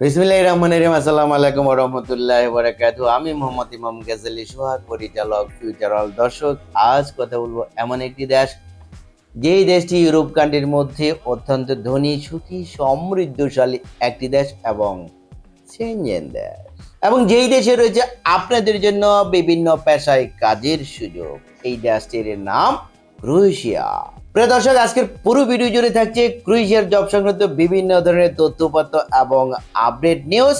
বিসমিল্লাহ রহমান রহিম। আসসালামু আলাইকুম রহমতুল্লাহ বারাকাতু আমি মোহাম্মদ ইমাম গাজালি, সোহাগ পরিচালক ফিউচার অল দর্শক। আজ কথা বলব এমন একটি দেশ, যেই দেশটি ইউরোপ কান্ট্রির মধ্যে অত্যন্ত ধনী, সুখী, সমৃদ্ধশালী একটি দেশ এবং সেনজেন দেশ। এবং যেই দেশে রয়েছে, আপনাদের জন্য বিভিন্ন পেশায় কাজের সুযোগ। এই দেশটির নাম ক্রোয়েশিয়া প্রিয় দর্শক, আজকের পুরো ভিডিও জুড়ে থাকছে ক্রুইজিয়ার জব সংক্রান্ত বিভিন্ন ধরনের তথ্যপত্র এবং আপডেট নিউজ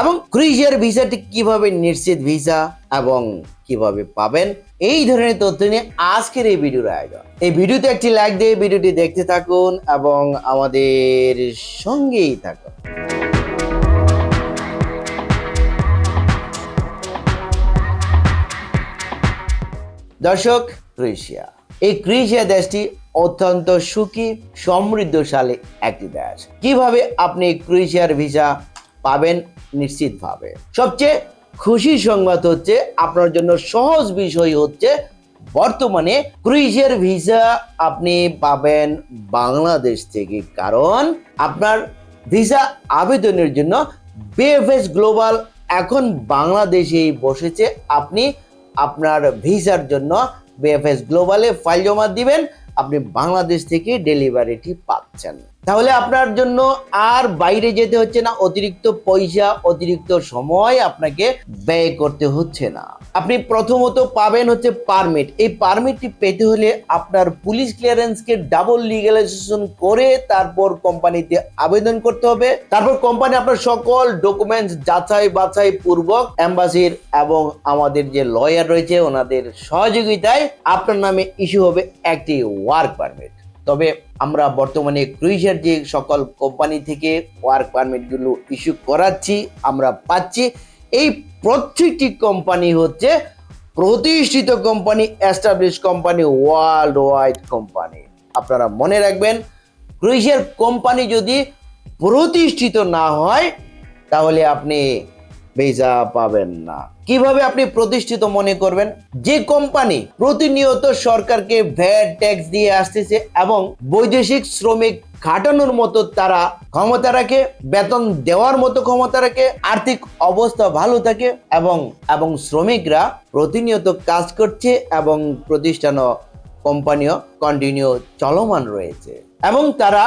এবং ক্রুইজিয়ার ভিসাটি কীভাবে নিশ্চিত ভিসা এবং কীভাবে পাবেন, এই ধরনের তথ্য নিয়ে আজকের এই ভিডিওর আয়োজন। এই ভিডিওতে একটি লাইক দিয়ে ভিডিওটি দেখতে থাকুন এবং আমাদের সঙ্গেই থাকুন। দর্শক, ক্রোয়েশিয়া। এই ক্রোয়েশিয়া দেশটি অত্যন্ত সুখী, সমৃদ্ধশালী একটি দেশ। কীভাবে আপনি ক্রোয়েশিয়ার ভিসা পাবেন? নিশ্চিতভাবে। সবচেয়ে খুশির সংবাদ হচ্ছে, আপনার জন্য সহজ বিষয় হচ্ছে, বর্তমানে ক্রোয়েশিয়ার ভিসা আপনি পাবেন বাংলাদেশ থেকে। কারণ, আপনার ভিসা আবেদনের জন্য বিএফএস গ্লোবাল এখন বাংলাদেশেই বসেছে। আপনি আপনার ভিসার জন্য বিএফএস গ্লোবালে ফাইল জমা দিবেন আপনি বাংলাদেশ থেকে ডেলিভারিটি পাচ্ছেন। তাহলে আপনার জন্য আর বাইরে যেতে হচ্ছে না, অতিরিক্ত পয়সা, অতিরিক্ত সময় আপনাকে ব্যয় করতে হচ্ছে না। আপনি প্রথমত পাবেন হচ্ছে পারমিট এই পারমিটটি পেতে হলে আপনার পুলিশ ক্লিয়ারেন্সকে ডাবল লিগালাইজেশন করে তারপর কোম্পানিতে আবেদন করতে হবে। তারপর কোম্পানি আপনার সকল ডকুমেন্টস যাচাই বাছাই পূর্বক এম্বাসির এবং আমাদের যে লয়ার রয়েছে, ওনাদের সহযোগিতায় আপনার নামে ইস্যু হবে একটি ওয়ার্ক পারমিট তবে আমরা বর্তমানে ক্রুইজের যে সকল কোম্পানি থেকে ওয়ার্ক পারমিটগুলো ইস্যু করাচ্ছি, আমরা পাচ্ছি। এই প্রত্যেকটি কোম্পানি হচ্ছে প্রতিষ্ঠিত company establish company world wide company. আপনারা মনে রাখবেন, ক্রুইজের কোম্পানি যদি প্রতিষ্ঠিত না হয়, তাহলে আপনি ভিসা পাবেন না। কীভাবে আপনি প্রতিষ্ঠিত মনে করবেন? যে কোম্পানি প্রতিনিয়ত সরকারকে ভ্যাট, ট্যাক্স দিয়ে আসতেছে এবং বৈদেশিক শ্রমিক খাটানোর মতো তারা ক্ষমতা রাখে, বেতন দেওয়ার মতো ক্ষমতা রাখে, আর্থিক অবস্থা ভালো থাকে এবং এবং শ্রমিকরা প্রতিনিয়ত কাজ করছে এবং প্রতিষ্ঠানও, কোম্পানিও কন্টিনিউ চলমান রয়েছে। এবং তারা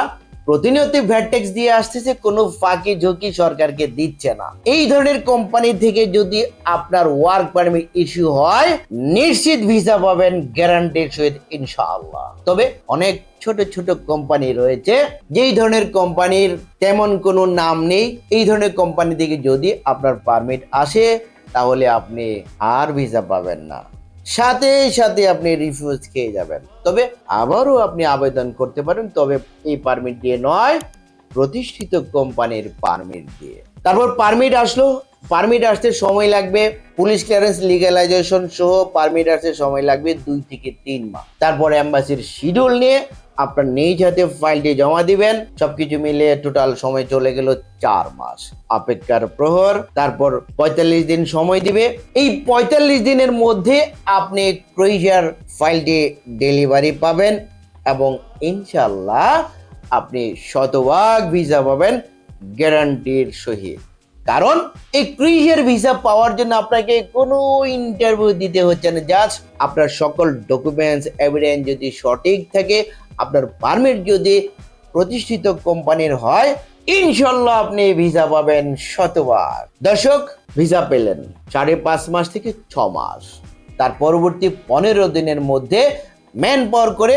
প্রতিনিয়ত ভ্যাট ট্যাক্স দিয়ে আসতেছে, কোনো ফাঁকি ঝুঁকি সরকারকে দিচ্ছে না। এই ধরনের কোম্পানি থেকে যদি আপনার ওয়ার্ক পারমিট ইস্যু হয়, নিশ্চিত ভিসা পাবেন গ্যারান্টির সহিত ইনশাআল্লাহ। তবে অনেক ছোট ছোট কোম্পানি রয়েছে, যেই ধরনের কোম্পানির তেমন কোনো নাম নেই। এই ধরনের কোম্পানি থেকে যদি আপনার পারমিট আসে, তাহলে আপনি আর ভিসা পাবেন না। সাথে সাথে আপনি রিফিউজ খেয়ে যাবেন। তবে আবারও আপনি আবেদন করতে পারেন, তবে এই পারমিট দিয়ে নয়, প্রতিষ্ঠিত কোম্পানির পারমিট দিয়ে। তারপর পারমিট আসলো পারমিট আসতে সময় লাগবে, পুলিশ ক্লিয়ারেন্স লিগালাইজেশন সহ পারমিট আসতে সময় লাগবে দুই থেকে তিন মাস। তারপর অ্যাম্বাসির শিডিউল নিয়ে আপনার নিজ হাতে ফাইলটি জমা দিবেন। সবকিছু মিলে টোটাল সময় চলে গেল চার মাস। অপেক্ষার প্রহর, তারপর পঁয়তাল্লিশ দিন সময় দিবে। এই পঁয়তাল্লিশ দিনের মধ্যে আপনি ক্রোয়েশিয়ার ফাইলটি ডেলিভারি পাবেন এবং ইনশাল্লাহ আপনি শতভাগ ভিসা পাবেন গ্যারান্টির সহিত। কারণ এই ক্রুইজের ভিসা পাওয়ার জন্য আপনাকে কোনো ইন্টারভিউ দিতে হচ্ছে না। জাস্ট আপনার সকল ডকুমেন্টস এভিডেন্স যদি সঠিক থাকে আপনার পারমিট যদি প্রতিষ্ঠিত কোম্পানির হয়, ইনশাল্লাহ আপনি ভিসা পাবেন শতবার। দর্শক ভিসা পেলেন সাড়ে পাঁচ মাস থেকে ছ মাস। তার পরবর্তী পনেরো দিনের মধ্যে ম্যান পাওয়ার করে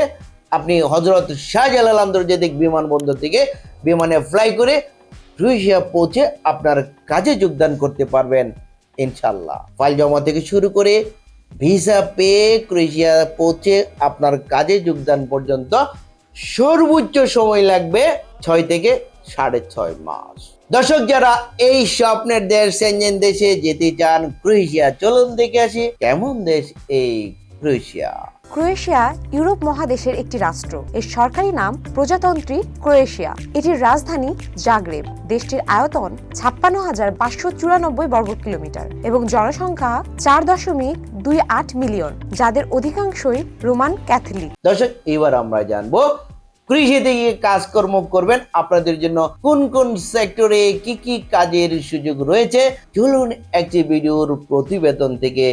আপনি হজরত শাহজালাল আন্তর্জাতিক বিমানবন্দর থেকে বিমানে ফ্লাই করে ক্রোয়েশিয়া পৌঁছে আপনার কাজে যোগদান করতে পারবেন, ইনশাল্লাহ। ফাইল জমা থেকে শুরু করে ভিসা পেয়ে ক্রোয়েশিয়া পৌঁছে আপনার কাজে যোগদান পর্যন্ত সর্বোচ্চ সময় লাগবে ছয় থেকে সাড়ে ছয় মাস। দর্শক, যারা এই স্বপ্নের দেশ সেঞ্জেন দেশে যেতে চান, ক্রোয়েশিয়া, চলুন দেখে আসি কেমন দেশ এই ক্রোয়েশিয়া। ক্রোয়েশিয়া ইউরোপ মহাদেশের একটি রাষ্ট্র। এর সরকারি নাম প্রজাতন্ত্রী ক্রোয়েশিয়া। এটির রাজধানী জাগ্রেব। দেশটির আয়তন ছাপ্পান্ন হাজার পাঁচশো চুরানব্বই বর্গ কিলোমিটার এবং জনসংখ্যা চার দশমিক দুই আট মিলিয়ন, যাদের অধিকাংশই রোমান ক্যাথলিক। দর্শক, এবার আমরা জানব, কৃষিতে গিয়ে কাজকর্ম করবেন? আপনাদের জন্য কোন কোন সেক্টরে কি কি কাজের সুযোগ রয়েছে? চলুন একটি ভিডিওর প্রতিবেদন থেকে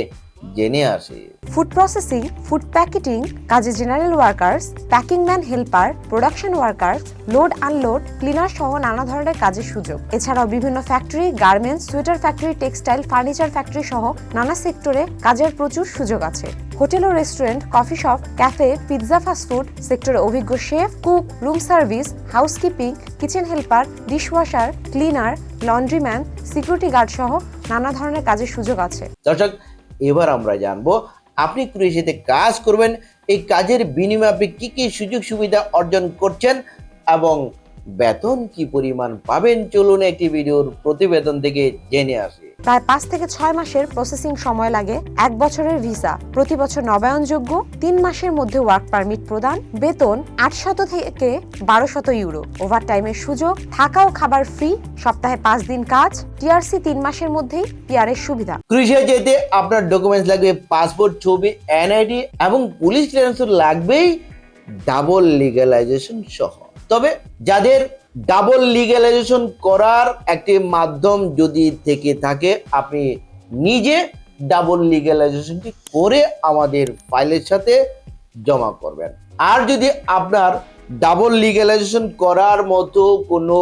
জেনে আসি। ফুড প্রসেসিং ফুড প্যাকেটিং কাজে general workers packing man helper production workers load unload cleaner সহ নানা ধরনের কাজের সুযোগ। এছাড়াও বিভিন্ন factory garments sweater factory textile furniture factory সহ নানা সেক্টরে কাজের প্রচুর সুযোগ আছে। হোটেল ও restaurant coffee shop cafe pizza fast food সেক্টরে অভিজ্ঞ chef cook room service housekeeping kitchen helper dishwasher cleaner laundryman security guard সহ নানা ধরনের কাজের সুযোগ আছে। দর্শক এবার আমরা জানব, আপনি কৃষিতে কাজ করবেন, এই কাজের বিনিময়ে আপনি কী কী সুযোগ সুবিধা অর্জন করছেন এবং বেতন কি পরিমাণ পাবেন? চলুন একটি ভিডিওর প্রতিবেদন থেকে জেনে আসি। প্রায় পাঁচ থেকে ছয় মাসের প্রসেসিং সময় লাগে এক বছরের ভিসা। প্রতি বছর নবায়নযোগ্য তিন মাসের মধ্যে ওয়ার্ক পারমিট প্রদান, বেতন আটশত থেকে বারোশত ইউরো। ওভারটাইমের সুযোগ, থাকা ও খাবার ফ্রি, সপ্তাহে পাঁচ দিন কাজ, টিআরসি তিন মাসের মধ্যেই পিআরের সুবিধা। কৃষি যেতে আপনার ডকুমেন্টস লাগবে পাসপোর্ট ছবি এনআইডি এবং পুলিশ ক্লিয়ারেন্স লাগবেই ডাবল লিগ্যালাইজেশন সহ। তবে যাদের ডাবল লিগ্যালাইজেশন করার একটি মাধ্যম যদি থেকে থাকে, আপনি নিজে ডাবল লিগ্যালাইজেশনটি করে আমাদের ফাইলের সাথে জমা করবেন। আর যদি আপনার ডাবল লিগ্যালাইজেশন করার মতো কোনো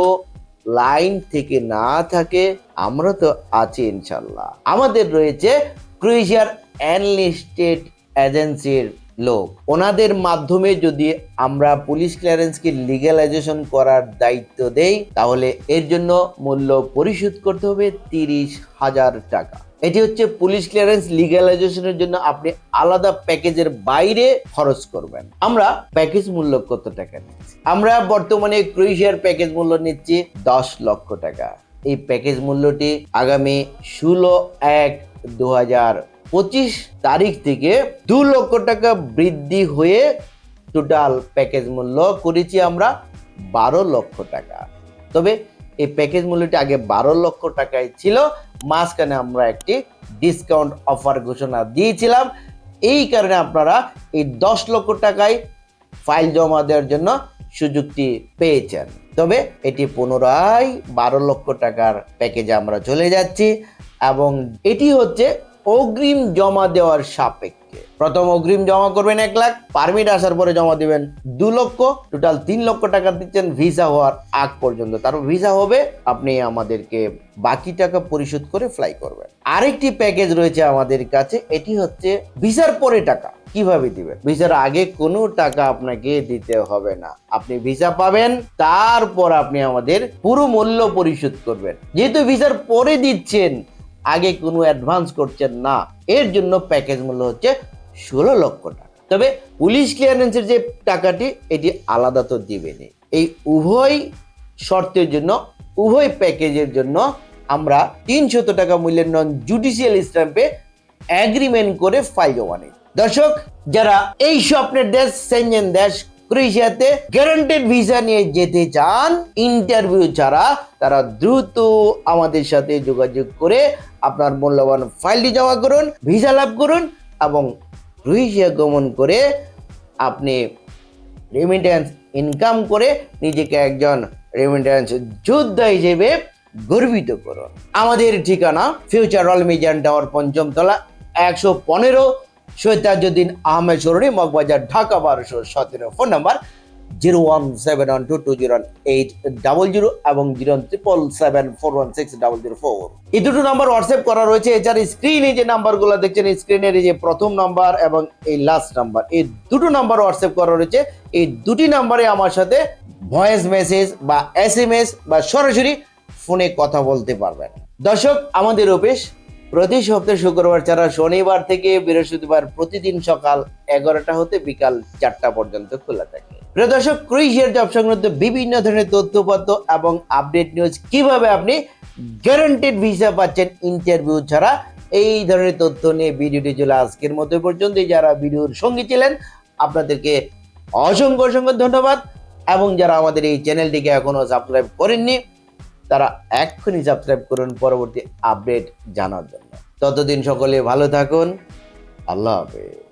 লাইন থেকে না থাকে, আমরা তো আছি ইনশাল্লাহ। আমাদের রয়েছে ক্রুইশিয়ার অ্যানলিস্টেড এজেন্সির লোক। ওনাদের মাধ্যমে যদি আমরা পুলিশ ক্লিয়ারেন্সকে লিগ্যালাইজেশন করার দায়িত্ব দেই, তাহলে এর জন্য মূল্য পরিশোধ করতে হবে তিরিশ হাজার টাকা। এটি হচ্ছে পুলিশ ক্লিয়ারেন্স লিগ্যালাইজেশনের জন্য আপনি আলাদা প্যাকেজের বাইরে খরচ করবেন। আমরা প্যাকেজ মূল্য কত টাকা নিচ্ছি? আমরা বর্তমানে ক্রোয়েশিয়ার প্যাকেজ মূল্য নিচ্ছি দশ লক্ষ টাকা। এই প্যাকেজ মূল্যটি আগামী ষোলো এক দু হাজার পঁচিশ তারিখ থেকে দু লক্ষ টাকা বৃদ্ধি হয়ে টোটাল প্যাকেজ মূল্য করেছি আমরা বারো লক্ষ টাকা। তবে এই প্যাকেজ মূল্যটি আগে বারো লক্ষ টাকায় ছিল, মাঝখানে আমরা একটি ডিসকাউন্ট অফার ঘোষণা দিয়েছিলাম। এই কারণে আপনারা এই দশ লক্ষ টাকায় ফাইল জমা দেওয়ার জন্য সুযোগটি পেয়েছেন। তবে এটি পুনরায় বারো লক্ষ টাকার প্যাকেজে আমরা চলে যাচ্ছি এবং এটি হচ্ছে অগ্রিম জমা দেওয়ার সাপেক্ষে। প্রথম অগ্রিম জমা করবেন এক লাখ, পারমিট আসার পরে জমা দিবেন দু লক্ষ, টোটাল তিন লক্ষ টাকা দিচ্ছেন ভিসা হওয়ার আগ পর্যন্ত। তারপর ভিসা হবে, আপনি আমাদেরকে বাকি টাকা পরিশোধ করে ফ্লাই করবেন। আরেকটি প্যাকেজ রয়েছে আমাদের কাছে, এটি হচ্ছে ভিসার পরে টাকা। কীভাবে দিবেন? ভিসার আগে কোনো টাকা আপনাকে দিতে হবে না। আপনি ভিসা পাবেন, তারপর আপনি আমাদের পুরো মূল্য পরিশোধ করবেন। যেহেতু ভিসার পরে দিচ্ছেন আগে কোনো অ্যাডভান্স করছেন না। এর জন্য প্যাকেজ মূল্য হচ্ছে ষোলো লক্ষ টাকা। তবে পুলিশ ক্লিয়ারেন্সের যে টাকাটি, এটি আলাদা তো দিবেনি এই উভয় শর্তের জন্য, উভয় প্যাকেজের জন্য আমরা তিনশত টাকা মূল্যের নন জুডিশিয়াল স্ট্যাম্পে অ্যাগ্রিমেন্ট করে ফাইল জমা নেই দর্শক, যারা এই স্বপ্নের দেশ সেনজেন দেশ, ক্রোয়েশিয়াতে গ্যারান্টেড ভিসা নিয়ে যেতে চান ইন্টারভিউ ছাড়া, তারা দ্রুত আমাদের সাথে যোগাযোগ করে আপনার মূল্যবান ফাইলটি জমা করুন, ভিসা লাভ করুন এবং ক্রোয়েশিয়া গমন করে আপনি রেমিটেন্স ইনকাম করে নিজেকে একজন রেমিটেন্স যোদ্ধা হিসেবে গর্বিত করুন। আমাদের ঠিকানা ফিউচার অল মিজান টাওয়ার পঞ্চম তলা, একশো পনেরো সৈতাজুদ্দিন আহমেদ সরণি, মগবাজার, ঢাকা বারোশো সতেরো। Phone number zero one seven one two two zero eight double zero এবং zero triple seven four one six double zero four এই দুটো নাম্বার হোয়াটসঅ্যাপ করা রয়েছে এছাড়া স্ক্রিনে যে নাম্বারগুলো দেখছেন স্ক্রিনের এই যে প্রথম নাম্বার এবং এই লাস্ট নাম্বার এই দুটো নাম্বার হোয়াটসঅ্যাপ করা রয়েছে, এই দুটি নাম্বারে আমার সাথে ভয়েস মেসেজ বা এস এম এস বা সরাসরি ফোনে কথা বলতে পারবেন। দর্শক, আমাদের অফিস প্রতি সপ্তাহে শুক্রবার ছাড়া শনিবার থেকে বৃহস্পতিবার প্রতিদিন সকাল এগারোটা হতে বিকাল চারটা পর্যন্ত খোলা থাকে। প্রিয় দর্শক ক্রুইজের জব সংক্রান্ত বিভিন্ন ধরনের তথ্যপত্র এবং আপডেট নিউজ কীভাবে আপনি গ্যারান্টেড ভিসা পাচ্ছেন ইন্টারভিউ ছাড়া, এই ধরনের তথ্য নিয়ে ভিডিওটি চলে আজকের মতো পর্যন্ত যারা ভিডিওর সঙ্গী ছিলেন, আপনাদেরকে অসংখ্য অসংখ্য ধন্যবাদ এবং যারা আমাদের এই চ্যানেলটিকে এখনও সাবস্ক্রাইব করেননি, তারা এক্ষুনি সাবস্ক্রাইব করুন পরবর্তী আপডেট জানার জন্য। ততদিন সকলে ভালো থাকুন। আল্লাহ হাফেজ।